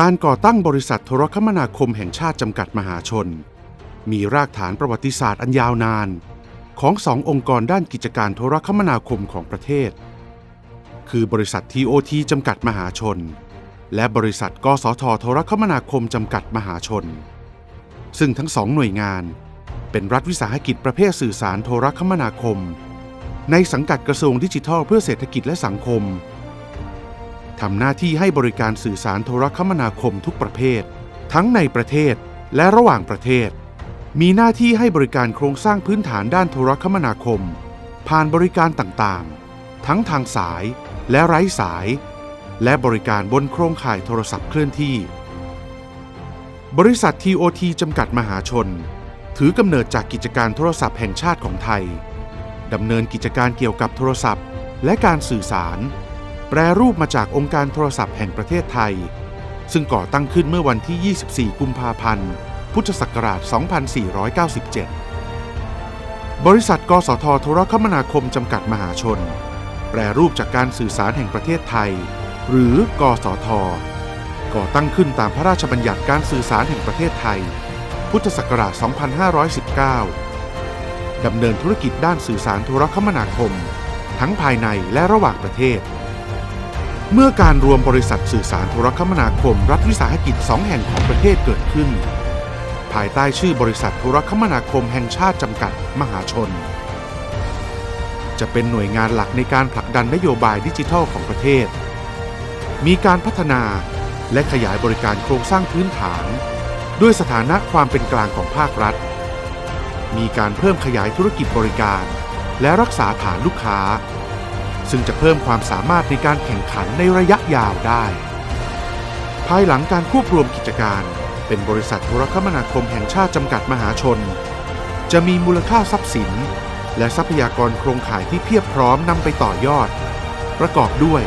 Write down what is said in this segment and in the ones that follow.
การก่อตั้งบริษัทโทรคมนาคมแห่งชาติจำกัดมหาชน มีรากฐานประวัติศาสตร์อันยาวนาน ของสององค์กรด้านกิจการโทรคมนาคมของประเทศ คือบริษัท TOT จำกัดมหาชน และบริษัทกสทโทรคมนาคมจำกัดมหาชน ซึ่งทั้งสองหน่วยงาน เป็นรัฐวิสาหกิจประเภทสื่อสารโทรคมนาคม ในสังกัดกระทรวงดิจิทัลเพื่อเศรษฐกิจและสังคม ทำหน้าที่ให้บริการสื่อสารโทรคมนาคมทุกประเภท ทั้งในประเทศและระหว่างประเทศ มีหน้าที่ให้บริการโครงสร้างพื้นฐานด้านโทรคมนาคม ผ่านบริการต่างๆ ทั้งทางสายและไร้สาย และบริการบนโครงข่ายโทรศัพท์เคลื่อนที่ บริษัท TOT จำกัดมหาชน ถือกำเนิดจากกิจการโทรศัพท์แห่งชาติของไทยดำเนินกิจการเกี่ยวกับโทรศัพท์ และการสื่อสาร แปรรูปมาจากองค์การโทรศัพท์แห่งประเทศไทย ซึ่งก่อตั้งขึ้นเมื่อวันที่ 24 กุมภาพันธ์ พุทธศักราช 2497 บริษัท กสทโทรคมนาคมจำกัดมหาชน แปรรูปจากการสื่อสารแห่งประเทศไทย หรือ กสท ก่อตั้งขึ้นตามพระราชบัญญัติการสื่อสารแห่งประเทศไทย พุทธศักราช 2519 ดำเนินธุรกิจด้านสื่อสารโทรคมนาคม ทั้งภายในและระหว่างประเทศ เมื่อการรวมบริษัทสื่อสารโทรคมนาคม รัฐวิสาหกิจสองแห่งของประเทศเกิดขึ้น ภายใต้ชื่อบริษัทโทรคมนาคมแห่งชาติจำกัดมหาชน จะเป็นหน่วยงานหลักในการผลักดันนโยบายดิจิทัลของประเทศ มีการพัฒนาและขยายบริการโครงสร้างพื้นฐาน ด้วยสถานะความเป็นกลางของภาครัฐ มีการเพิ่มขยายธุรกิจบริการ และรักษาฐานลูกค้า ซึ่งจะเพิ่มความสามารถในการแข่งขันในระยะยาวได้ ภายหลังการควบรวมกิจการ เป็นบริษัทโทรคมนาคมแห่งชาติจำกัดมหาชน จะมีมูลค่าทรัพย์สิน และทรัพยากรโครงข่ายที่เพียบพร้อมนำไปต่อยอด ประกอบด้วย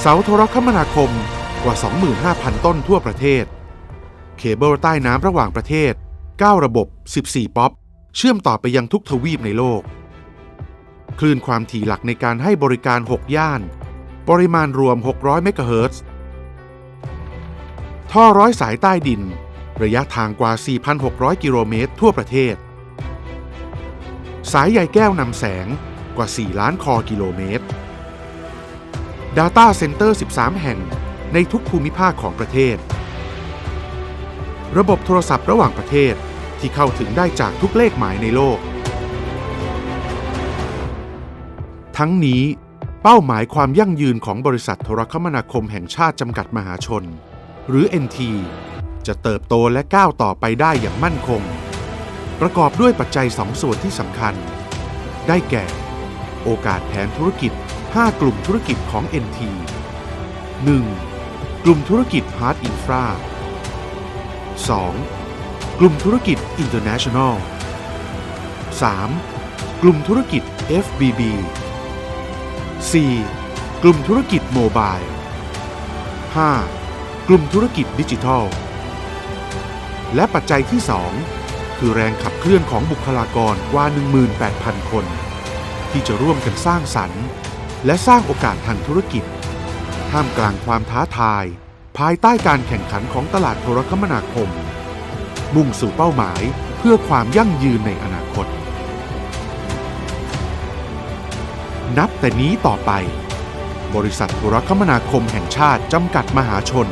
เสาโทรคมนาคมกว่า 25,000 ต้นทั่วประเทศ เคเบิลใต้น้ำระหว่างประเทศ 9 ระบบ 14 ป๊อป เชื่อมต่อไปยังทุกทวีปในโลก คลื่นความถี่หลักในการให้บริการ 6 ย่าน ปริมาณรวม 600 เมกะเฮิรตซ์ ท่อร้อยสายใต้ดิน ระยะทางกว่า 4,600 กิโลเมตรทั่วประเทศ สายใยแก้วนำแสงกว่า 4 ล้านคอกิโลเมตร Data Center 13 แห่งในทุกภูมิภาคของประเทศ ระบบโทรศัพท์ระหว่างประเทศที่เข้าถึงได้จากทุกเลขหมายในโลก ทั้งนี้เป้าหมายความยั่งยืนของบริษัทโทรคมนาคมแห่งชาติจำกัดมหาชน หรือ NT จะเติบโตและก้าวต่อไปได้อย่างมั่นคง ประกอบด้วยปัจจัยสองส่วนที่สำคัญ ได้แก่ โอกาสแผนธุรกิจ 5 กลุ่มธุรกิจของ NT 1. กลุ่มธุรกิจ Hard Infra 2. กลุ่มธุรกิจ International 3. กลุ่มธุรกิจ FBB 4. กลุ่มธุรกิจโมบาย 5. กลุ่มธุรกิจดิจิทัล และปัจจัยที่ 2 คือแรงขับเคลื่อนของบุคลากรกว่า 18,000 คน ที่จะร่วมกันสร้างสรรค์ และสร้างโอกาสทางธุรกิจ ท่ามกลางความท้าทาย ภายใต้การแข่งขันของตลาดโทรคมนาคม มุ่งสู่เป้าหมายเพื่อความยั่งยืนในอนาคต นับแต่นี้ต่อไป บริษัทโทรคมนาคมแห่งชาติจำกัดมหาชน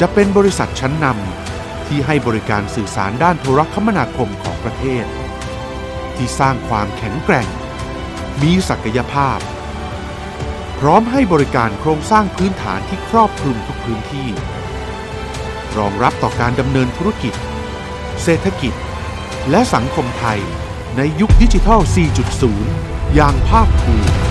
จะเป็นบริษัทชั้นนำที่ให้บริการสื่อสารด้านโทรคมนาคมของประเทศ ที่สร้างความแข็งแกร่ง มีศักยภาพ พร้อมให้บริการโครงสร้างพื้นฐานที่ครอบคลุมทุกพื้นที่ รองรับต่อการดำเนินธุรกิจ เศรษฐกิจ และสังคมไทยในยุคดิจิทัล 4.0 อย่างภาคภูมิ